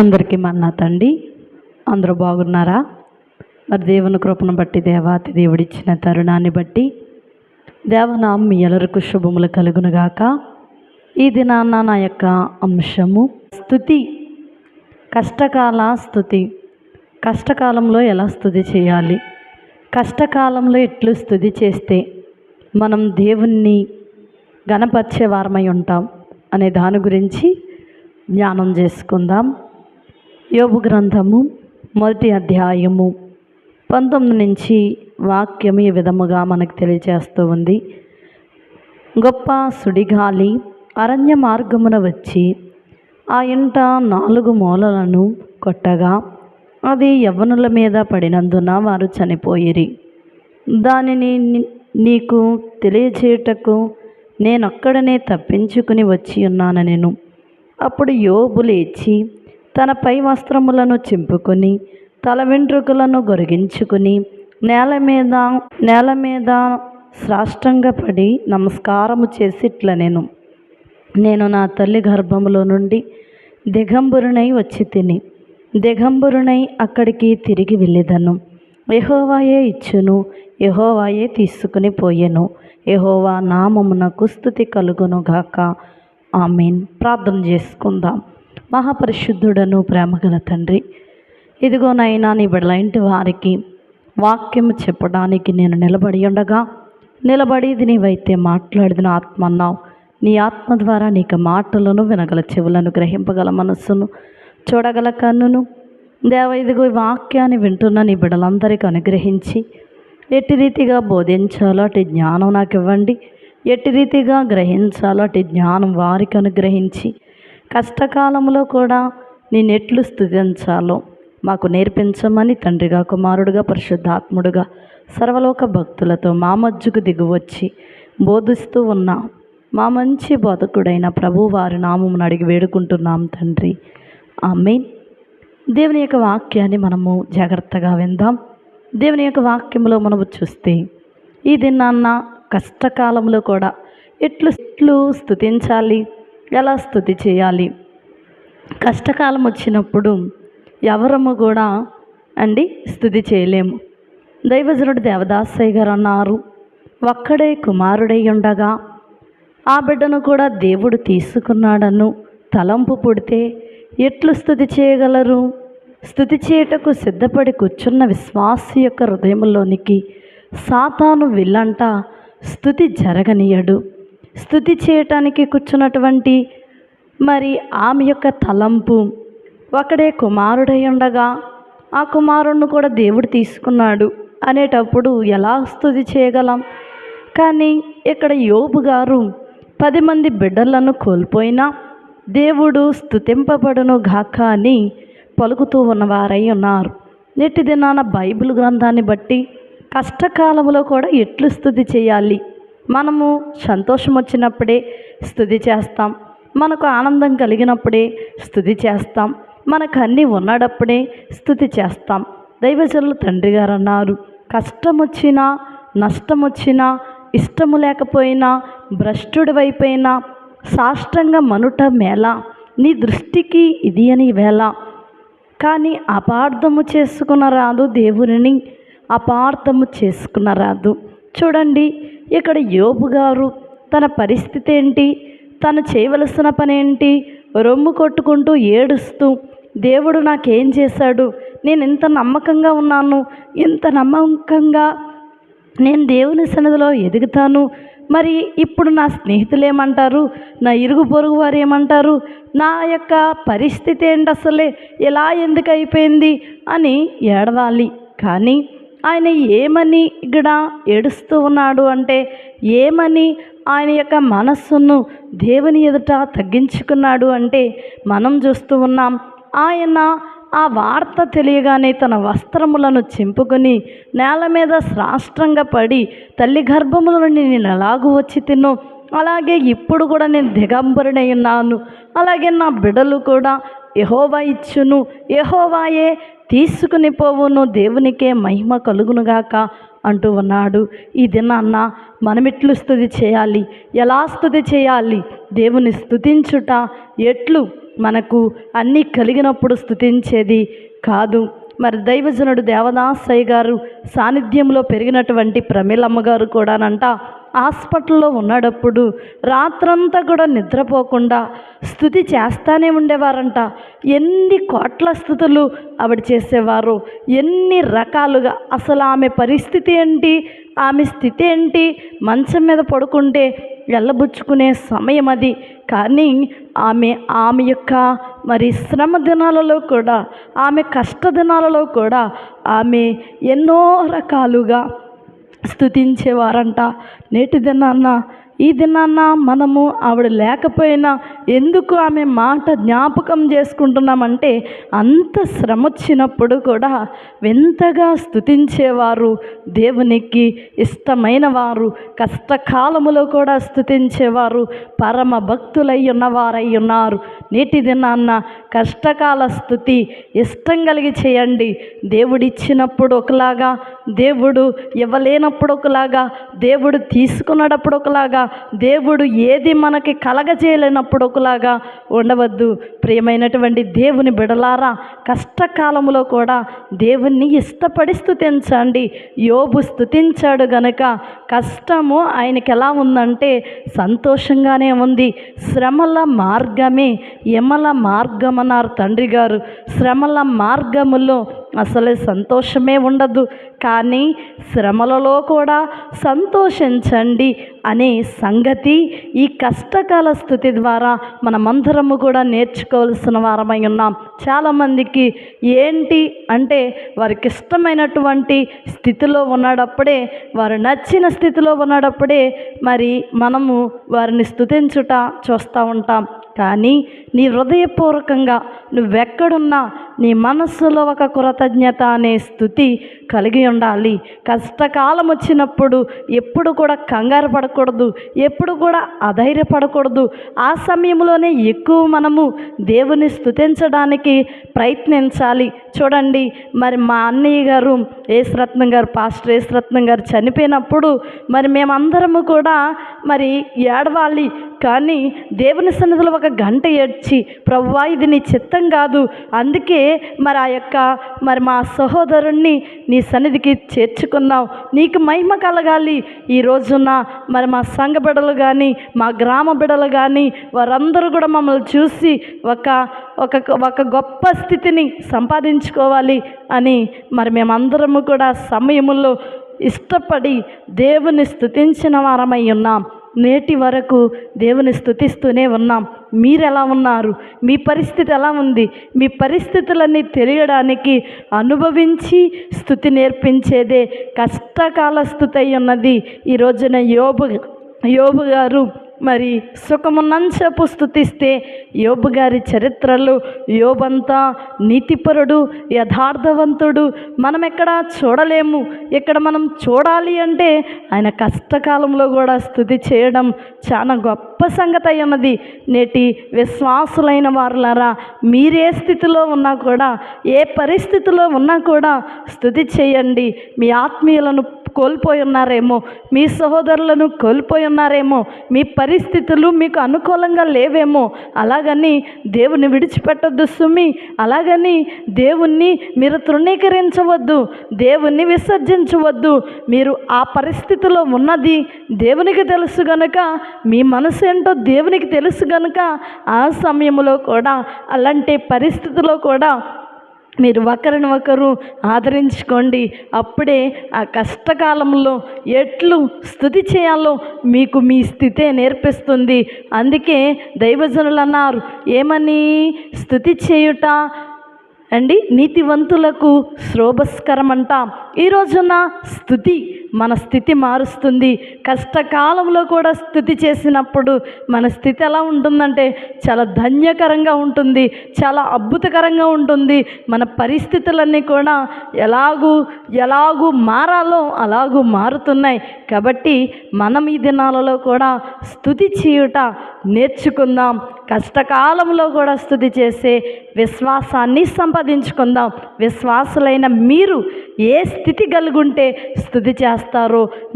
అందరికీ మన్నా తండి అందరూ బాగున్నారా? మరి దేవుని కృపను బట్టి దేవాతి దేవుడిచ్చిన తరుణాన్ని బట్టి దేవనాం మీ ఎలరకు శుభములు కలుగునుగాక. ఈ దినాన్న నా యొక్క అంశము స్థుతి కష్టకాల స్థుతి. కష్టకాలంలో ఎలా స్థుతి చేయాలి? కష్టకాలంలో ఎట్లు స్థుతి చేస్తే మనం దేవుణ్ణి గణపరిచే వారమై ఉంటాం అనే దాని గురించి జ్ఞానం చేసుకుందాం. యోబు గ్రంథము మొదటి అధ్యాయము. పంతొమ్మిది నుంచి వాక్యం ఈ విధముగా మనకు తెలియజేస్తూ ఉంది. గొప్ప సుడిగాలి అరణ్య మార్గమున వచ్చి ఆ ఇంట నాలుగు మూలలను కొట్టగా అది యవ్వనుల మీద పడినందున వారు చనిపోయిరి. దానిని నీకు తెలియచేయుటకు నేనొక్కడనే తప్పించుకుని వచ్చి ఉన్నాను నేను అప్పుడు యోబు లేచి తన పై వస్త్రములను చింపుకొని తల వెంట్రుకలను గొరిగించుకుని నేల మీద నేల మీద సాష్టంగా పడి నమస్కారము చేసి ఇట్లా నేను నేను నా తల్లి గర్భములో నుండి దిగంబరునై వచ్చి తిని దిగంబరునై అక్కడికి తిరిగి వెళ్ళేదను. యహోవాయే ఇచ్చును యహోవాయే తీసుకుని పోయెను. యహోవా నామమునకు స్థుతి కలుగును గాక ఆమెన్. ప్రార్థన చేసుకుందాం. మహాపరిశుద్ధుడను ప్రేమగల తండ్రి. ఇదిగోనైనా నీ బిడ్డలాంటి వారికి వాక్యం చెప్పడానికి నేను నిలబడి ఉండగా నిలబడేది నీవైతే మాట్లాడిన ఆత్మ అన్నావు. నీ ఆత్మ ద్వారా నీకు మాటలను వినగల చెవులను గ్రహింపగల మనస్సును చూడగల కన్నును. దేవ ఇదిగో ఈ వాక్యాన్ని వింటున్న నీ బిడ్డలందరికీ అనుగ్రహించి ఎట్టి రీతిగా బోధించాలో అటు జ్ఞానం నాకు ఇవ్వండి ఎట్టి రీతిగా గ్రహించాలో అటు జ్ఞానం వారికి అనుగ్రహించి కష్టకాలంలో కూడా నేను ఎట్లు స్థుతించాలో. మాకు నేర్పించమని తండ్రిగా కుమారుడుగా పరిశుద్ధాత్ముడుగా సర్వలోక భక్తులతో మా మధ్యకు దిగువచ్చి బోధిస్తూ ఉన్న. మా మంచి బోధకుడైన ప్రభు వారి నామమును అడిగి వేడుకుంటున్నాం తండ్రి. ఆమె దేవుని యొక్క వాక్యాన్ని మనము జాగ్రత్తగా విందాం. దేవుని యొక్క వాక్యంలో మనము చూస్తే ఈ దినాన్న కష్టకాలంలో కూడా ఎట్లు ఎట్లు స్థుతించాలి? ఎలా స్థుతి చేయాలి? కష్టకాలం వచ్చినప్పుడు ఎవరము కూడా అండి స్థుతి చేయలేము. దైవజనుడు దేవదాసయ్య గారు అన్నారు ఒక్కడే కుమారుడై ఉండగా ఆ బిడ్డను కూడా దేవుడు తీసుకున్నాడను. తలంపు పుడితే ఎట్లు స్థుతి చేయగలరు? స్థుతి చేయుటకు సిద్ధపడి కూర్చున్న విశ్వాస యొక్క హృదయంలోనికి సాతాను విల్లంట స్థుతి జరగనీయడు. స్థుతి చేయటానికి కూర్చున్నటువంటి మరి ఆమె యొక్క తలంపు. ఒకడే కుమారుడై ఉండగా ఆ కుమారుణ్ణి కూడా దేవుడు తీసుకున్నాడు అనేటప్పుడు ఎలా స్థుతి చేయగలం? కానీ ఇక్కడ యోబు గారు పది మంది బిడ్డలను కోల్పోయినా దేవుడు స్థుతింపబడును గాక అని పలుకుతూ ఉన్నవారై ఉన్నారు. నేటి దినాన బైబిల్ గ్రంథాన్ని బట్టి కష్టకాలంలో కూడా ఎట్లు స్థుతి చేయాలి? మనము సంతోషం వచ్చినప్పుడే స్థుతి చేస్తాం. మనకు ఆనందం కలిగినప్పుడే స్థుతి చేస్తాం. మనకు అన్నీ ఉన్నప్పుడే స్థుతి చేస్తాం. దైవజనులు తండ్రి గారు అన్నారు కష్టం వచ్చినా నష్టం వచ్చినా ఇష్టము లేకపోయినా భ్రష్టుడివైపోయినా సాష్టంగా మనుట మేళ నీ దృష్టికి ఇది అని వేళ. కానీ అపార్థము చేసుకున్న రాదు దేవుని అపార్థము చేసుకున్న రాదు. చూడండి ఇక్కడ యోబు గారు తన పరిస్థితి ఏంటి? తను చేయవలసిన పని ఏంటి? రొమ్ము కొట్టుకుంటూ ఏడుస్తూ దేవుడు నాకేం చేశాడు? నేను ఎంత నమ్మకంగా ఉన్నాను. ఎంత నమ్మకంగా నేను దేవుని సన్నిధిలో ఎదుగుతాను. మరి ఇప్పుడు నా స్నేహితులు ఏమంటారు నా ఇరుగు పొరుగు వారు ఏమంటారు నా యొక్క పరిస్థితి ఏంటి అసలే? ఎలా ఎందుకు అయిపోయింది? అని ఏడవాలి. కానీ ఆయన ఏమని ఇక్కడ ఏడుస్తూ ఉన్నాడు అంటే ఏమని ఆయన యొక్క మనస్సును దేవుని ఎదుట తగ్గించుకున్నాడు అంటే మనం చూస్తూ ఉన్నాం ఆయన ఆ వార్త తెలియగానే తన వస్త్రములను చింపుకొని నేల మీద శ్రాష్ట్రంగా పడి తల్లి గర్భముల నుండి నేను ఎలాగూ వచ్చి తిను అలాగే ఇప్పుడు కూడా నేను దిగంబరుడై ఉన్నాను అలాగే నా బిడలు కూడా యహోవా ఇచ్చును యహోవాయే తీసుకుని పోవును దేవునికే మహిమ కలుగునుగాక అంటూ ఉన్నాడు. ఈ దినాన్న మనమిట్లు స్థుతి చేయాలి. ఎలా స్థుతి చేయాలి? దేవుని స్థుతించుట ఎట్లు? మనకు అన్నీ కలిగినప్పుడు స్థుతించేది కాదు. మరి దైవజనుడు దేవదాసయ్య గారు సాన్నిధ్యంలో పెరిగినటువంటి ప్రమిలమ్మ గారు కూడానంట హాస్పిటల్లో ఉన్నప్పుడు రాత్రంతా కూడా నిద్రపోకుండా స్థుతి చేస్తానే ఉండేవారంట. ఎన్ని కోట్ల స్థుతులు ఆవిడ చేసేవారు. ఎన్ని రకాలుగా అసలు ఆమె పరిస్థితి ఏంటి? ఆమె స్థితి ఏంటి? మంచం మీద పడుకుంటే వెళ్ళబుచ్చుకునే సమయం అది. కానీ ఆమె ఆమె యొక్క మరి శ్రమ దినాలలో కూడా ఆమె కష్ట దినాలలో కూడా ఆమె ఎన్నో రకాలుగా స్థుతించేవారంట. నేటి దినాన్న ఈ దినాన్న మనము ఆవిడ లేకపోయినా ఎందుకు ఆమె మాట జ్ఞాపకం చేసుకుంటున్నామంటే అంత శ్రమ వచ్చినప్పుడు కూడా వింతగా స్థుతించేవారు దేవునికి ఇష్టమైన వారు కష్టకాలములో కూడా స్థుతించేవారు పరమ భక్తులై ఉన్నవారై ఉన్నారు. నేటి దినాన్న కష్టకాల స్థుతి ఇష్టం కలిగి చేయండి. దేవుడిచ్చినప్పుడు ఒకలాగా దేవుడు ఇవ్వలేనప్పుడు ఒకలాగా దేవుడు తీసుకున్నప్పుడు ఒకలాగా దేవుడు ఏది మనకి కలగజేయలేనప్పుడు ఒకలాగా ఉండవద్దు. ప్రియమైనటువంటి దేవుని బిడలారా కష్టకాలంలో కూడా దేవుణ్ణి ఇష్టపడి స్థుతించండి యోబు స్థుతించాడు గనక కష్టము ఆయనకి ఎలా ఉందంటే సంతోషంగానే ఉంది. శ్రమల మార్గమే యమల మార్గమన్నారు తండ్రి గారు. శ్రమల మార్గములో అసలే సంతోషమే ఉండదు. కానీ శ్రమలలో కూడా సంతోషించండి అనే సంగతి ఈ కష్టకాల స్థితి ద్వారా మనమందరము కూడా నేర్చుకోవాల్సిన వారమై ఉన్నాం. చాలామందికి ఏంటి అంటే వారికి ఇష్టమైనటువంటి స్థితిలో ఉన్నప్పుడే వారు నచ్చిన స్థితిలో ఉన్నప్పుడే మరి మనము వారిని స్థుతించుట చూస్తూ ఉంటాం. కానీ నీ హృదయపూర్వకంగా నువ్వెక్కడున్నా నీ మనస్సులో ఒక కృతజ్ఞత అనే స్థుతి కలిగి ఉండాలి. కష్టకాలం వచ్చినప్పుడు ఎప్పుడు కూడా కంగారు పడకూడదు ఎప్పుడు కూడా అధైర్యపడకూడదు. ఆ సమయంలోనే ఎక్కువ మనము దేవుని స్థుతించడానికి ప్రయత్నించాలి. చూడండి మరి మా అన్నయ్య గారు ఏసురత్నం గారు పాస్టర్ ఏసురత్నం గారు చనిపోయినప్పుడు మరి మేమందరము కూడా మరి ఏడవాలి కానీ దేవుని సన్నిధిలో ఒక గంట ఏడ్చి ప్రవ్వా ఇది నీ చిత్తం కాదు. అందుకే మరి ఆ యొక్క మరి మా సహోదరుణ్ణి నీ సన్నిధికి చేర్చుకున్నావు. నీకు మహిమ కలగాలి. ఈ రోజున మరి మా సంఘ బిడలు కానీ మా గ్రామ బిడలు కానీ వారందరూ కూడా మమ్మల్ని చూసి ఒక ఒక ఒక గొప్ప స్థితిని సంపాదించుకోవాలి అని మరి మేమందరము కూడా సమయములో ఇష్టపడి దేవుని స్థుతించిన వారమై ఉన్నాం. నేటి వరకు దేవుని స్థుతిస్తూనే ఉన్నాం. మీరు ఎలా ఉన్నారు? మీ పరిస్థితి ఎలా ఉంది? మీ పరిస్థితులన్నీ తెలియడానికి అనుభవించి స్థుతి నేర్పించేదే కష్టకాల స్థుతి అయి ఉన్నది. ఈ రోజున యోబు యోబు గారు మరి సుఖమున్నంతసేపు స్థుతిస్తే యోబు గారి చరిత్రలో యోబంతా నీతిపరుడు యథార్థవంతుడు. మనం ఎక్కడ చూడలేము. ఇక్కడ మనం చూడాలి అంటే ఆయన కష్టకాలంలో కూడా స్థుతి చేయడం చాలా గొప్ప సంగతి అయి నేటి విశ్వాసులైన వారులారా మీరే స్థితిలో ఉన్నా కూడా ఏ పరిస్థితిలో ఉన్నా కూడా స్థుతి చేయండి. మీ ఆత్మీయులను కోల్పోయి ఉన్నారేమో? మీ సహోదరులను కోల్పోయి ఉన్నారేమో? మీ పరిస్థితులు మీకు అనుకూలంగా లేవేమో? అలాగని దేవుని విడిచిపెట్టొద్దు సుమి. అలాగని దేవుణ్ణి మీరు తృణీకరించవద్దు. దేవుణ్ణి విసర్జించవద్దు. మీరు ఆ పరిస్థితిలో ఉన్నది దేవునికి తెలుసు గనుక మీ మనసు ఏంటో దేవునికి తెలుసు గనుక ఆ సమయంలో కూడా అలాంటి పరిస్థితిలో కూడా మీరు ఒకరిని ఒకరు ఆదరించుకోండి. అప్పుడే ఆ కష్టకాలంలో ఎట్లు స్థుతి చేయాలో మీకు మీ స్థితే నేర్పిస్తుంది. అందుకే దైవజనులు అన్నారు ఏమని? స్థుతి చేయుట అండి నీతివంతులకు శ్రోభస్కరం అంట ఈ రోజున స్థుతి మన స్థితి మారుస్తుంది. కష్టకాలంలో కూడా స్థుతి చేసినప్పుడు మన స్థితి ఎలా ఉంటుందంటే చాలా ధన్యకరంగా ఉంటుంది. చాలా అద్భుతకరంగా ఉంటుంది. మన పరిస్థితులన్నీ కూడా ఎలాగూ ఎలాగూ మారాలో అలాగూ మారుతున్నాయి. కాబట్టి మనం ఈ దినాలలో కూడా స్థుతి చేయుట నేర్చుకుందాం. కష్టకాలంలో కూడా స్థుతి చేసే విశ్వాసాన్ని సంపాదించుకుందాం. విశ్వాసులైన మీరు ఏ స్థితి కలిగుంటే స్థుతి చేస్తారు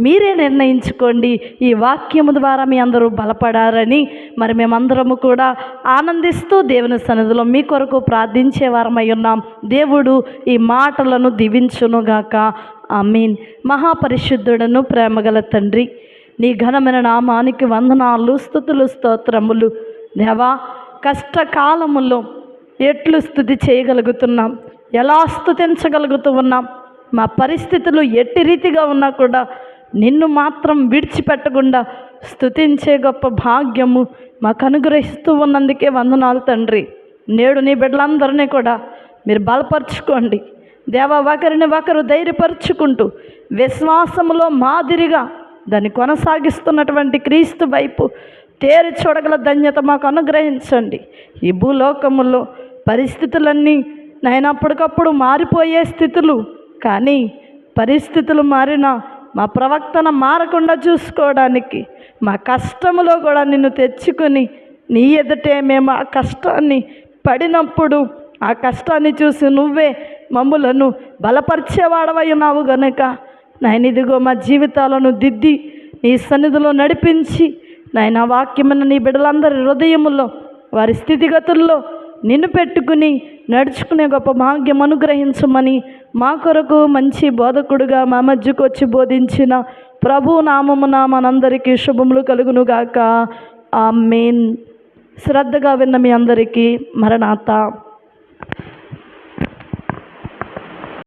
మీరే నిర్ణయించుకోండి. ఈ వాక్యము ద్వారా మీ అందరూ బలపడారని మరి మేమందరము కూడా ఆనందిస్తూ దేవుని సన్నిధిలో మీ కొరకు ప్రార్థించే వారమై ఉన్నాం. దేవుడు ఈ మాటలను దీవించునుగాక. మీన్ మహాపరిశుద్ధుడను ప్రేమగల తండ్రి నీ ఘనమైన నామానికి వందనాలు స్థుతులు స్తోత్రములు. దేవా కష్టకాలములో ఎట్లు స్థుతి చేయగలుగుతున్నాం? ఎలా స్థుతించగలుగుతూ ఉన్నాం? మా పరిస్థితులు ఎట్టి రీతిగా ఉన్నా కూడా నిన్ను మాత్రం విడిచిపెట్టకుండా స్థుతించే గొప్ప భాగ్యము మాకు అనుగ్రహిస్తూ ఉన్నందుకే వందనాలు తండ్రి. నేడు నీ బిడ్డలందరినీ కూడా మీరు బలపరుచుకోండి. దేవ ఒకరిని ఒకరు ధైర్యపరుచుకుంటూ విశ్వాసములో మాదిరిగా దాన్ని కొనసాగిస్తున్నటువంటి క్రీస్తు వైపు తేరి చూడగల ధన్యత మాకు అనుగ్రహించండి. ఈ భూలోకములో పరిస్థితులన్నీ నేను అప్పటికప్పుడు మారిపోయే స్థితులు కానీ పరిస్థితులు మారినా మా ప్రవక్తన మారకుండా చూసుకోవడానికి మా కష్టములో కూడా నిన్ను తెచ్చుకొని నీ ఎదుటే మేము ఆ కష్టాన్ని పడినప్పుడు ఆ కష్టాన్ని చూసి నువ్వే మమ్ములను బలపరిచేవాడవై ఉన్నావు గనుక నాయన ఇదిగో మా జీవితాలను దిద్ది నీ సన్నిధిలో నడిపించి నాయన వాక్యమైన నీ బిడ్డలందరి హృదయములో వారి స్థితిగతుల్లో నిన్ను పెట్టుకుని నడుచుకునే గొప్ప భాగ్యం అనుగ్రహించమని మా కొరకు మంచి బోధకుడుగా మా మధ్యకు వచ్చి బోధించిన ప్రభు నామమున మనందరికీ శుభములు కలుగునుగాక. ఆ మెయిన్ శ్రద్ధగా విన్న మీ అందరికీ మరణాత.